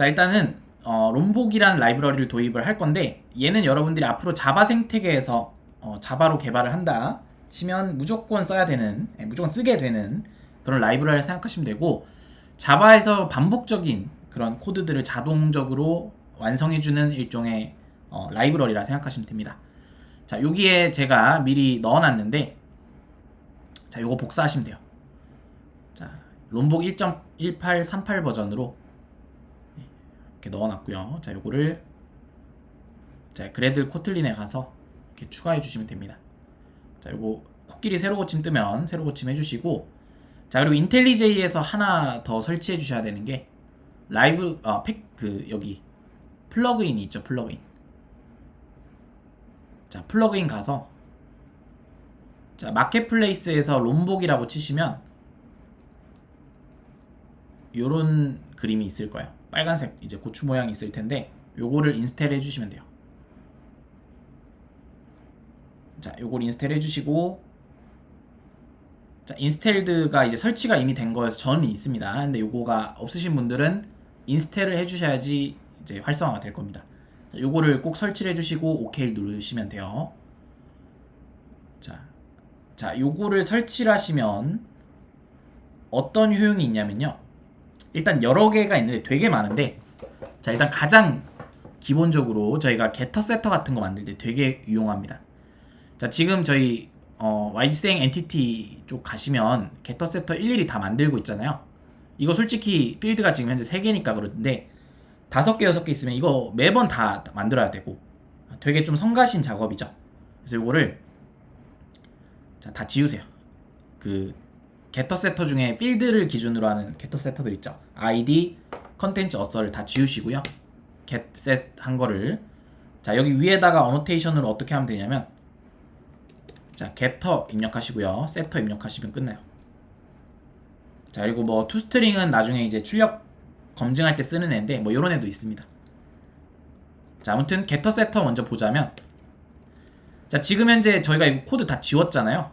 자 일단은 어, 롬복이라는 라이브러리를 도입을 할 건데 얘는 여러분들이 앞으로 자바 생태계에서 어, 자바로 개발을 한다 치면 무조건 써야 되는 예, 무조건 쓰게 되는 그런 라이브러리를 생각하시면 되고 자바에서 반복적인 그런 코드들을 자동적으로 완성해주는 일종의 어, 라이브러리라 생각하시면 됩니다. 자 여기에 제가 미리 넣어놨는데 자 요거 복사하시면 돼요. 자 롬복 1.1838 버전으로 이렇게 넣어놨고요. 자, 요거를 자 그래들 코틀린에 가서 이렇게 추가해 주시면 됩니다. 자, 요거 코끼리 새로 고침 뜨면 새로 고침 해주시고 자 그리고 인텔리제이에서 하나 더 설치해 주셔야 되는 게 라이브 아 팩 그 여기 플러그인이 있죠 플러그인. 자 플러그인 가서 자 마켓플레이스에서 롬복이라고 치시면 요런 그림이 있을 거예요. 빨간색 이제 고추 모양이 있을 텐데 요거를 인스톨 해주시면 돼요. 자, 요걸 인스톨 해주시고 자, 인스텔드가 이제 설치가 이미 된 거여서 저는 있습니다. 근데 요거가 없으신 분들은 인스톨을 해주셔야지 이제 활성화가 될 겁니다. 자, 요거를 꼭 설치를 해주시고 OK 누르시면 돼요. 자, 자, 요거를 설치를 하시면 어떤 효용이 있냐면요. 일단 여러 개가 있는데 되게 많은데 자 일단 가장 기본적으로 저희가 게터 세터 같은 거 만들 때 되게 유용합니다. 자 지금 저희 어, YG생 엔티티 쪽 가시면 게터 세터 일일이 다 만들고 있잖아요. 이거 솔직히 필드가 지금 현재 3개니까 그러는데 5개, 6개 있으면 이거 매번 다 만들어야 되고 되게 좀 성가신 작업이죠. 그래서 이거를 자, 다 지우세요. 그 게터 세터 중에 필드를 기준으로 하는 게터 세터들 있죠. id, 컨텐츠 어서를 다 지우시고요. getset 한 거를 자 여기 위에다가 어노테이션으로 어떻게 하면 되냐면 자 getter 입력하시고요. setter 입력하시면 끝나요. 자 그리고 뭐 toString은 나중에 이제 출력 검증할 때 쓰는 애인데 뭐 이런 애도 있습니다. 자 아무튼 setter 먼저 보자면 자 지금 현재 저희가 이 코드 다 지웠잖아요.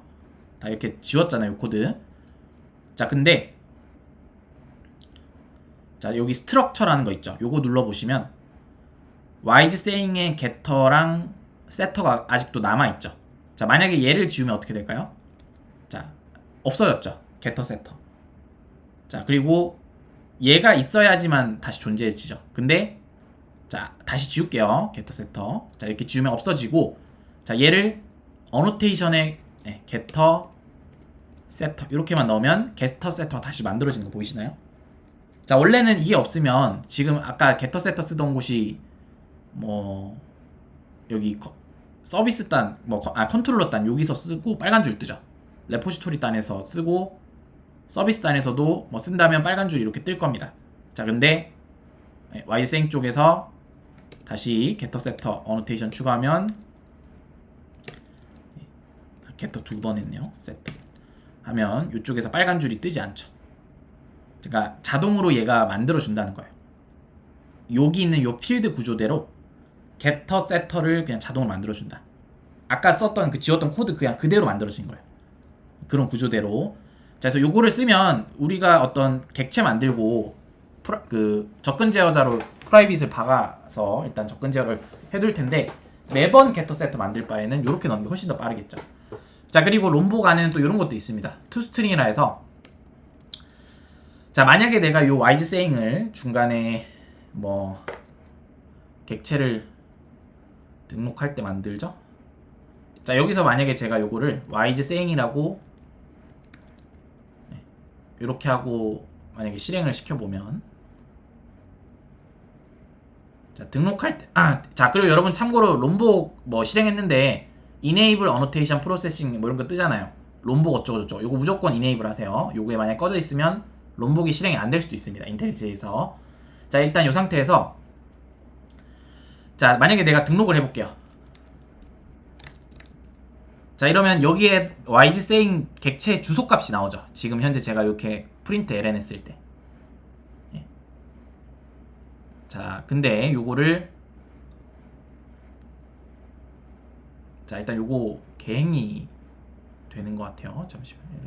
다 이렇게 지웠잖아요 코드. 자 근데 자 여기 스트럭처라는 거 있죠. 요거 눌러 보시면 YG saying의 getter랑 setter가 아직도 남아 있죠. 자 만약에 얘를 지우면 어떻게 될까요? 자 없어졌죠. getter setter. 자 그리고 얘가 있어야지만 다시 존재해지죠. 근데 자 다시 지울게요. getter setter. 자 이렇게 지우면 없어지고 자 얘를 어노테이션에 네, getter 세터 이렇게만 넣으면 게터 세터가 다시 만들어지는 거 보이시나요? 자 원래는 이게 없으면 지금 아까 게터 세터 쓰던 곳이 뭐 여기 커, 서비스 단, 뭐 아 컨트롤러 단 여기서 쓰고 빨간 줄 뜨죠. 레포지토리 단에서 쓰고 서비스 단에서도 뭐 쓴다면 빨간 줄 이렇게 뜰 겁니다. 자 근데 와이생 쪽에서 다시 게터 세터 어노테이션 추가하면 게터 두번 했네요. 세터. 하면 이쪽에서 빨간 줄이 뜨지 않죠. 그러니까 자동으로 얘가 만들어 준다는 거예요. 여기 있는 요 필드 구조대로 getter setter를 그냥 자동으로 만들어 준다. 아까 썼던 그 지웠던 코드 그냥 그대로 만들어진 거예요. 그런 구조대로. 자, 그래서 요거를 쓰면 우리가 어떤 객체 만들고 프라, 그 접근 제어자로 프라이빗을 박아서 일단 접근 제어를 해둘 텐데 매번 getter setter 만들 바에는 이렇게 넣는 게 훨씬 더 빠르겠죠. 자 그리고 롬복 안에는 또 이런 것도 있습니다. 투스트링이라 해서 자 만약에 내가 요 와이즈 세잉을 중간에 뭐 객체를 등록할 때 만들죠. 자 여기서 만약에 제가 요거를 와이즈 세잉이라고 이렇게 하고 만약에 실행을 시켜보면 자 등록할 때 아 자 그리고 여러분 참고로 롬복 뭐 실행했는데 enable annotation processing 뭐 이런 거 뜨잖아요. 롬복 어쩌고 저쩌고. 요거 무조건 enable 하세요. 요거에 만약 꺼져 있으면 롬복이 실행이 안 될 수도 있습니다. 인텔리제에서. 자, 일단 이 상태에서 자, 만약에 내가 등록을 해 볼게요. 자, 이러면 여기에 yg saying 객체 주소 값이 나오죠. 지금 현재 제가 이렇게 프린트 ln 했을 때. 예. 자, 근데 요거를 자 일단 요거 개행이 되는 것 같아요 잠시만요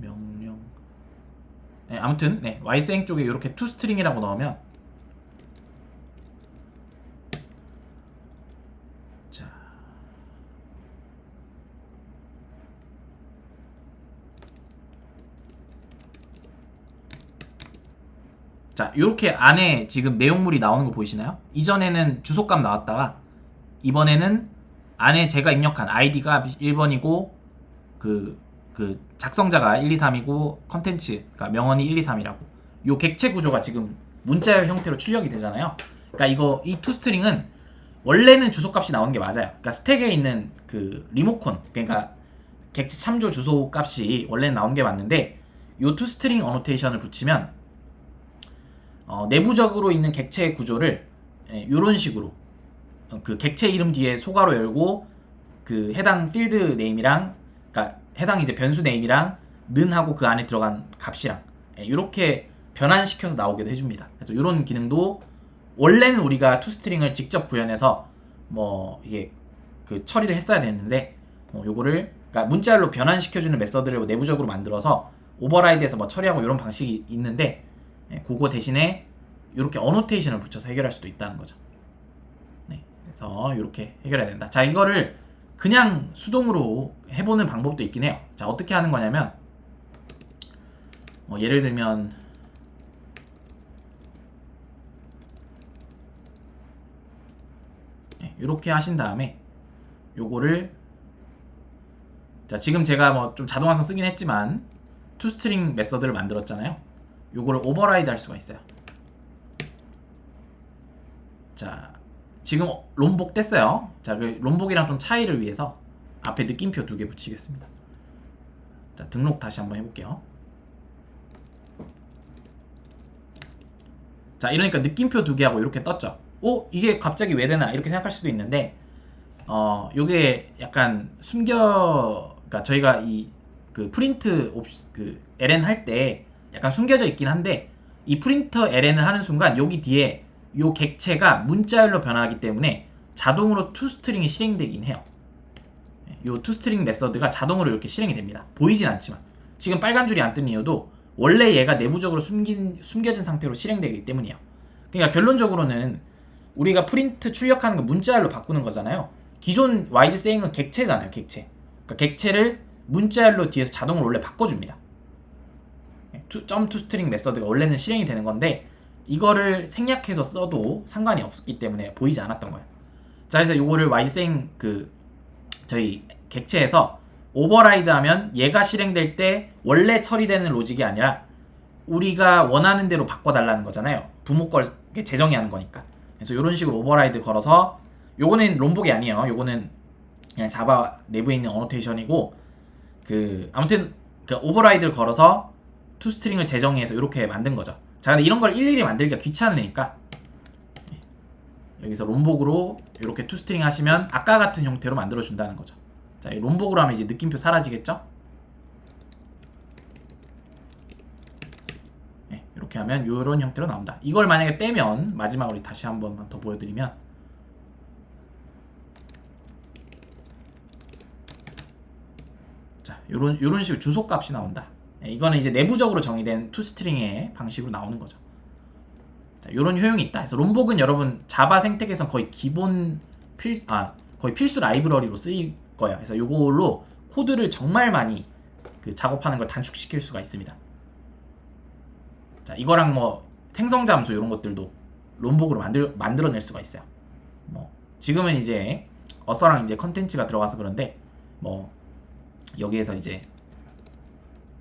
명령. 네, 아무튼 네, y생 쪽에 이렇게 toString이라고 넣으면 자. 자, 이렇게 안에 지금 내용물이 나오는 거 보이시나요? 이전에는 주소값 나왔다가 이번에는 안에 제가 입력한 아이디가 1번이고 그, 그 작성자가 1, 2, 3이고 컨텐츠, 그러니까 명언이 1, 2, 3이라고. 요 객체 구조가 지금 문자열 형태로 출력이 되잖아요. 그러니까 이거 이 투 스트링은 원래는 주소값이 나오는 게 맞아요. 그러니까 스택에 있는 그 리모컨, 그러니까 객체 참조 주소 값이 원래는 나온 게 맞는데 요 투 스트링 어노테이션을 붙이면 어, 내부적으로 있는 객체 구조를 예, 이런 식으로 어, 그 객체 이름 뒤에 소괄호 열고 그 해당 필드 네임이랑 그러니까 해당 이제 변수 네임이랑 는 하고 그 안에 들어간 값이랑 이렇게 변환시켜서 나오게도 해줍니다. 그래서 이런 기능도 원래는 우리가 투스트링을 직접 구현해서 뭐 이게 그 처리를 했어야 됐는데 뭐 요거를 그러니까 문자열로 변환시켜주는 메서드를 내부적으로 만들어서 오버라이드해서 뭐 처리하고 이런 방식이 있는데 예, 그거 대신에 이렇게 어노테이션을 붙여서 해결할 수도 있다는 거죠. 네, 그래서 이렇게 해결해야 된다. 자, 이거를 그냥 수동으로 해보는 방법도 있긴 해요. 자, 어떻게 하는 거냐면 뭐 예를 들면 네, 이렇게 하신 다음에 요거를 자 지금 제가 뭐 좀 자동화성 쓰긴 했지만 투스트링 메서드를 만들었잖아요. 요거를 오버라이드 할 수가 있어요. 자, 지금 롬복 뗐어요. 자, 그 롬복이랑 좀 차이를 위해서 앞에 느낌표 두 개 붙이겠습니다. 자, 등록 다시 한번 해볼게요. 자, 이러니까 느낌표 두 개하고 이렇게 떴죠. 오, 이게 갑자기 왜 되나 이렇게 생각할 수도 있는데, 어, 요게 약간 숨겨, 그러니까 저희가 이 그 프린트 옵, 그 ln 할 때 약간 숨겨져 있긴 한데 이 프린터 ln을 하는 순간 여기 뒤에 요 객체가 문자열로 변화하기 때문에 자동으로 투스트링이 실행되긴 해요. 요 투스트링 메서드가 자동으로 이렇게 실행이 됩니다. 보이진 않지만 지금 빨간 줄이 안 뜬 이유도 원래 얘가 내부적으로 숨긴 숨겨진 상태로 실행되기 때문이에요. 그러니까 결론적으로는 우리가 프린트 출력하는 거 문자열로 바꾸는 거잖아요. 기존 YG 세잉은 객체잖아요, 객체. 그러니까 객체를 문자열로 뒤에서 자동으로 원래 바꿔줍니다. 투, 점 투 스트링 메서드가 원래는 실행이 되는 건데 이거를 생략해서 써도 상관이 없기 때문에 보이지 않았던 거예요. 자, 그래서 이거를 YG생 그 저희 객체에서 오버라이드 하면 얘가 실행될 때 원래 처리되는 로직이 아니라 우리가 원하는 대로 바꿔달라는 거잖아요. 부모 걸 재정의 하는 거니까. 그래서 이런 식으로 오버라이드 걸어서 요거는 롬복이 아니에요. 요거는 그냥 자바 내부에 있는 어노테이션이고 그 아무튼 그 오버라이드를 걸어서 투스트링을 재정의해서 이렇게 만든 거죠. 자, 근데 이런 걸 일일이 만들기가 귀찮으니까 여기서 롬복으로 이렇게 투스트링 하시면 아까 같은 형태로 만들어 준다는 거죠. 자, 이 롬복으로 하면 이제 느낌표 사라지겠죠? 네, 이렇게 하면 이런 형태로 나온다. 이걸 만약에 빼면 마지막으로 다시 한 번만 더 보여드리면 자, 요런 요런 식으로 주소 값이 나온다. 네, 이거는 이제 내부적으로 정의된 투스트링의 방식으로 나오는 거죠. 자, 요런 효용이 있다. 그래서 롬복은 여러분 자바 생태계에서 거의 기본 필, 아, 거의 필수 라이브러리로 쓰일 거예요. 그래서 요걸로 코드를 정말 많이 그 작업하는 걸 단축시킬 수가 있습니다. 자, 이거랑 뭐 생성 잠수 이런 것들도 롬복으로 만들 만들어낼 수가 있어요. 뭐 지금은 이제 어서랑 이제 컨텐츠가 들어가서 그런데 뭐 여기에서 이제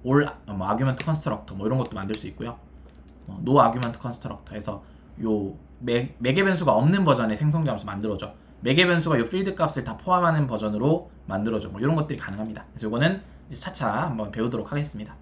올 뭐, 아규먼트 컨스트럭터 뭐 이런 것도 만들 수 있고요. 어, 노 아규먼트 컨스트럭터 해서 요 매, 매개 변수가 없는 버전의 생성 잠수 만들어줘. 매개 변수가 요 필드 값을 다 포함하는 버전으로 만들어줘. 뭐 이런 것들이 가능합니다. 그래서 이거는 차차 한번 배우도록 하겠습니다.